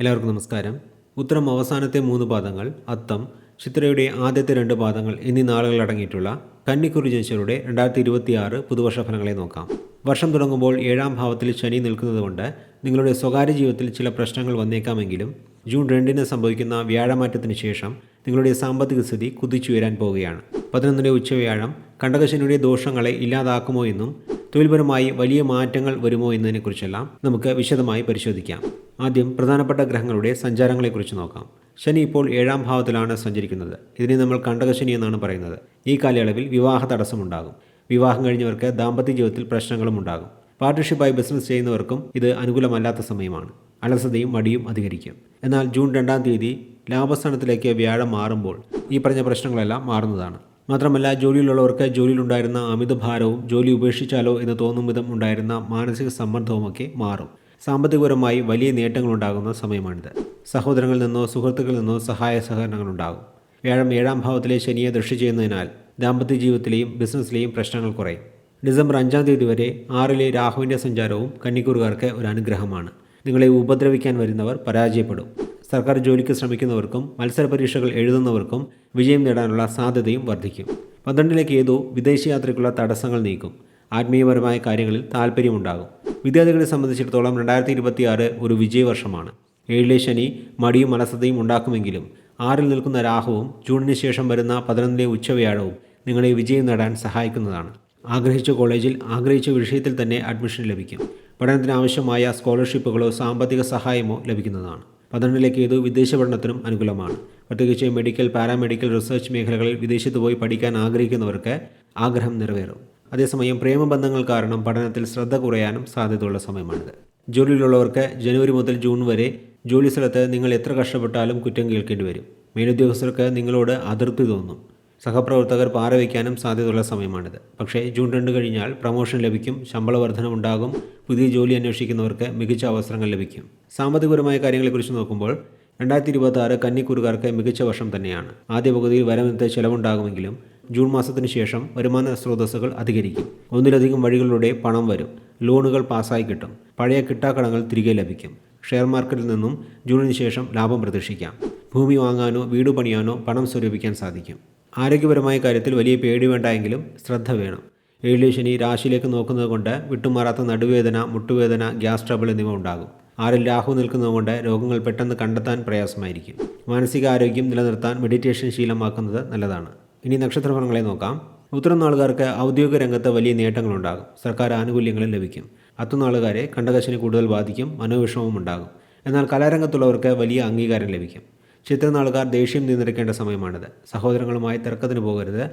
എല്ലാവർക്കും നമസ്കാരം. ഉത്തരം അവസാനത്തെ മൂന്ന് പാദങ്ങൾ അത്തം ചിത്രയുടെ ആദ്യത്തെ രണ്ട് പാദങ്ങൾ എന്നീ നാളുകൾ അടങ്ങിയിട്ടുള്ള കന്നിക്കുറി ജനിച്ചവരുടെ രണ്ടായിരത്തി ഇരുപത്തി ആറ് പുതുവർഷ ഫലങ്ങളെ നോക്കാം. വർഷം തുടങ്ങുമ്പോൾ ഏഴാം ഭാവത്തിൽ ശനി നിൽക്കുന്നതുകൊണ്ട് നിങ്ങളുടെ സ്വകാര്യ ജീവിതത്തിൽ ചില പ്രശ്നങ്ങൾ വന്നേക്കാമെങ്കിലും ജൂൺ രണ്ടിന് സംഭവിക്കുന്ന വ്യാഴമാറ്റത്തിന് ശേഷം നിങ്ങളുടെ സാമ്പത്തിക സ്ഥിതി കുതിച്ചുയരാൻ പോവുകയാണ്. പതിനൊന്നിന്റെ ഉച്ചവ്യാഴം കണ്ടകശനിയുടെ ദോഷങ്ങളെ ഇല്ലാതാക്കുമോ എന്നും തൊഴിൽപരമായി വലിയ മാറ്റങ്ങൾ വരുമോ എന്നതിനെക്കുറിച്ചെല്ലാം നമുക്ക് വിശദമായി പരിശോധിക്കാം. ആദ്യം പ്രധാനപ്പെട്ട ഗ്രഹങ്ങളുടെ സഞ്ചാരങ്ങളെക്കുറിച്ച് നോക്കാം. ശനി ഇപ്പോൾ ഏഴാം ഭാവത്തിലാണ് സഞ്ചരിക്കുന്നത്. ഇതിനെ നമ്മൾ കണ്ടകശനി എന്നാണ് പറയുന്നത്. ഈ കാലയളവിൽ വിവാഹ തടസ്സമുണ്ടാകും വിവാഹം കഴിഞ്ഞവർക്ക് ദാമ്പത്യ ജീവിതത്തിൽ പ്രശ്നങ്ങളും ഉണ്ടാകും. പാർട്ട്ണർഷിപ്പായി ബിസിനസ് ചെയ്യുന്നവർക്കും ഇത് അനുകൂലമല്ലാത്ത സമയമാണ്. അലസതയും മടിയും അധികരിക്കും. എന്നാൽ ജൂൺ രണ്ടാം തീയതി ലാഭസ്ഥാനത്തിലേക്ക് വ്യാഴം മാറുമ്പോൾ ഈ പറഞ്ഞ പ്രശ്നങ്ങളെല്ലാം മാറുന്നതാണ്. മാത്രമല്ല ജോലിയിലുള്ളവർക്ക് ജോലിയിലുണ്ടായിരുന്ന അമിതഭാരവും ജോലി ഉപേക്ഷിച്ചാലോ എന്ന് തോന്നും വിധം ഉണ്ടായിരുന്ന മാനസിക സമ്മർദ്ദവുമൊക്കെ മാറും. സാമ്പത്തികപരമായി വലിയ നേട്ടങ്ങളുണ്ടാകുന്ന സമയമാണിത്. സഹോദരങ്ങളിൽ നിന്നോ സുഹൃത്തുക്കളിൽ നിന്നോ സഹായ സഹകരണങ്ങളുണ്ടാകും. വ്യാഴം ഏഴാം ഭാവത്തിലെ ശനിയെ ദൃഷ്ടി ചെയ്യുന്നതിനാൽ ദാമ്പത്യ ജീവിതത്തിലെയും ബിസിനസ്സിലെയും പ്രശ്നങ്ങൾ കുറയും. ഡിസംബർ അഞ്ചാം തീയതി വരെ ആറിലെ രാഹുവിന്റെ സഞ്ചാരവും കന്നിക്കൂറുകാർക്ക് ഒരു അനുഗ്രഹമാണ്. നിങ്ങളെ ഉപദ്രവിക്കാൻ വരുന്നവർ പരാജയപ്പെടും. സർക്കാർ ജോലിക്ക് ശ്രമിക്കുന്നവർക്കും മത്സര പരീക്ഷകൾ എഴുതുന്നവർക്കും വിജയം നേടാനുള്ള സാധ്യതയും വർദ്ധിക്കും. പന്ത്രണ്ടിലേക്ക് ഏതോ വിദേശയാത്രയ്ക്കുള്ള തടസ്സങ്ങൾ നീക്കും. ആത്മീയപരമായ കാര്യങ്ങളിൽ താല്പര്യമുണ്ടാകും വിദ്യാർത്ഥികളെ സംബന്ധിച്ചിടത്തോളം രണ്ടായിരത്തി ഇരുപത്തിയാറ് ഒരു വിജയവർഷമാണ്. ഏഴിലെ ശനി മടിയും അലസതയും ഉണ്ടാക്കുമെങ്കിലും ആറിൽ നിൽക്കുന്ന രാഹുവും ജൂണിന് ശേഷം വരുന്ന പതിനൊന്നിലെ ഉച്ചവ്യാഴവും നിങ്ങളെ വിജയം നേടാൻ സഹായിക്കുന്നതാണ്. ആഗ്രഹിച്ച കോളേജിൽ ആഗ്രഹിച്ച വിഷയത്തിൽ തന്നെ അഡ്മിഷൻ ലഭിക്കും. പഠനത്തിന് ആവശ്യമായ സ്കോളർഷിപ്പുകളോ സാമ്പത്തിക സഹായമോ ലഭിക്കുന്നതാണ്. പന്ത്രണ്ടിലേക്ക് ഏതു വിദേശ പഠനത്തിനും അനുകൂലമാണ്. പ്രത്യേകിച്ച് മെഡിക്കൽ പാരാമെഡിക്കൽ റിസർച്ച് മേഖലകളിൽ വിദേശത്ത് പോയി പഠിക്കാൻ ആഗ്രഹിക്കുന്നവർക്ക് ആഗ്രഹം നിറവേറും. അതേസമയം പ്രേമബന്ധങ്ങൾ കാരണം പഠനത്തിൽ ശ്രദ്ധ കുറയാനും സാധ്യതയുള്ള സമയമാണിത്. ജോലിയിലുള്ളവർക്ക് ജനുവരി മുതൽ ജൂൺ വരെ ജോലി സ്ഥലത്ത് നിങ്ങൾ എത്ര കഷ്ടപ്പെട്ടാലും കുറ്റം കേൾക്കേണ്ടി വരും. മേലുദ്യോഗസ്ഥർക്ക് നിങ്ങളോട് അതിർത്തി തോന്നും. സഹപ്രവർത്തകർ പാറവയ്ക്കാനും സാധ്യതയുള്ള സമയമാണിത്. പക്ഷേ ജൂൺ രണ്ട് കഴിഞ്ഞാൽ പ്രമോഷൻ ലഭിക്കും ശമ്പള വർധനമുണ്ടാകും പുതിയ ജോലി അന്വേഷിക്കുന്നവർക്ക് മികച്ച അവസരങ്ങൾ ലഭിക്കും. സാമ്പത്തികപരമായ കാര്യങ്ങളെക്കുറിച്ച് നോക്കുമ്പോൾ രണ്ടായിരത്തി ഇരുപത്തി ആറ് കന്നിക്കൂറുകാർക്ക് മികച്ച വർഷം തന്നെയാണ്. ആദ്യ പകുതിയിൽ വരവിനത്തെ ചെലവുണ്ടാകുമെങ്കിലും ജൂൺ മാസത്തിന് ശേഷം വരുമാന സ്രോതസ്സുകൾ അധികരിക്കും. ഒന്നിലധികം വഴികളിലൂടെ പണം വരും ലോണുകൾ പാസ്സായി കിട്ടും പഴയ കിട്ടാക്കടങ്ങൾ തിരികെ ലഭിക്കും. ഷെയർ മാർക്കറ്റിൽ നിന്നും ജൂണിന് ശേഷം ലാഭം പ്രതീക്ഷിക്കാം. ഭൂമി വാങ്ങാനോ വീട് പണിയാനോ പണം സ്വരൂപിക്കാൻ സാധിക്കും. ആരോഗ്യപരമായ കാര്യത്തിൽ വലിയ പേടി വേണ്ടായെങ്കിലും ശ്രദ്ധ വേണം. ഏഴിലെ ശനി രാശിയിലേക്ക് നോക്കുന്നത് കൊണ്ട് വിട്ടുമാറാത്ത നടുവേദന മുട്ടുവേദന ഗ്യാസ് ട്രബിൾ എന്നിവ ഉണ്ടാകും. ആരിൽ രാഹു നിൽക്കുന്നതുകൊണ്ട് രോഗങ്ങൾ പെട്ടെന്ന് കണ്ടെത്താൻ പ്രയാസമായിരിക്കും. മാനസികാരോഗ്യം നിലനിർത്താൻ മെഡിറ്റേഷൻ ശീലമാക്കുന്നത് നല്ലതാണ്. ഇനി നക്ഷത്രഫലങ്ങളെ നോക്കാം. ഉത്തരം നാളുകാർക്ക് ഔദ്യോഗിക രംഗത്ത് വലിയ നേട്ടങ്ങളുണ്ടാകും സർക്കാർ ആനുകൂല്യങ്ങളും ലഭിക്കും. അത്തുനാളുകാരെ കണ്ടകശനി കൂടുതൽ ബാധിക്കും മനോവിഷമവും ഉണ്ടാകും. എന്നാൽ കലാരംഗത്തുള്ളവർക്ക് വലിയ അംഗീകാരം ലഭിക്കും. ചിത്രനാളുകാർ ദേഷ്യം നിയന്ത്രിക്കേണ്ട സമയമാണിത്. സഹോദരങ്ങളുമായി തർക്കത്തിന് പോകരുത്.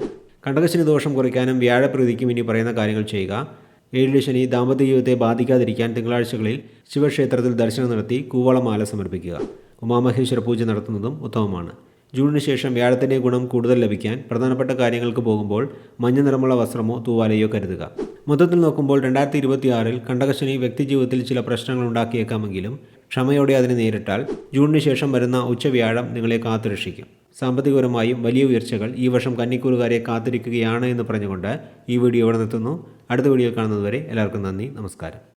കണ്ടകശനി ദോഷം കുറയ്ക്കാനും വ്യാഴപ്രീതിക്കും ഇനി പറയുന്ന കാര്യങ്ങൾ ചെയ്യുക. ഏഴിലെ ശനി ദാമ്പത്യ ജീവിതത്തെ ബാധിക്കാതിരിക്കാൻ തിങ്കളാഴ്ചകളിൽ ശിവക്ഷേത്രത്തിൽ ദർശനം നടത്തി കൂവളമാല സമർപ്പിക്കുക. ഉമാമഹേശ്വര പൂജ നടത്തുന്നതും ഉത്തമമാണ്. ജൂണിന് ശേഷം വ്യാഴത്തിന്റെ ഗുണം കൂടുതൽ ലഭിക്കാൻ പ്രധാനപ്പെട്ട കാര്യങ്ങൾക്ക് പോകുമ്പോൾ മഞ്ഞ നിറമുള്ള വസ്ത്രമോ തൂവാലയോ കരുതുക. മൊത്തത്തിൽ നോക്കുമ്പോൾ രണ്ടായിരത്തി ഇരുപത്തിയാറിൽ കണ്ടകശനി വ്യക്തിജീവിതത്തിൽ ചില പ്രശ്നങ്ങൾ ഉണ്ടാക്കിയേക്കാമെങ്കിലും ക്ഷമയോടെ അതിനെ നേരിട്ടാൽ ജൂണിന് ശേഷം വരുന്ന ഉച്ച ഉച്ചവ്യാഴം നിങ്ങളെ കാത്തുരക്ഷിക്കും. സാമ്പത്തികപരമായും വലിയ ഉയർച്ചകൾ ഈ വർഷം കന്നിക്കൂറുകാരെ കാത്തിരിക്കുകയാണ് എന്ന് പറഞ്ഞുകൊണ്ട് ഈ വീഡിയോ ഇവിടെ നിർത്തുന്നു. അടുത്ത വീഡിയോ കാണുന്നതുവരെ എല്ലാവർക്കും നന്ദി നമസ്കാരം.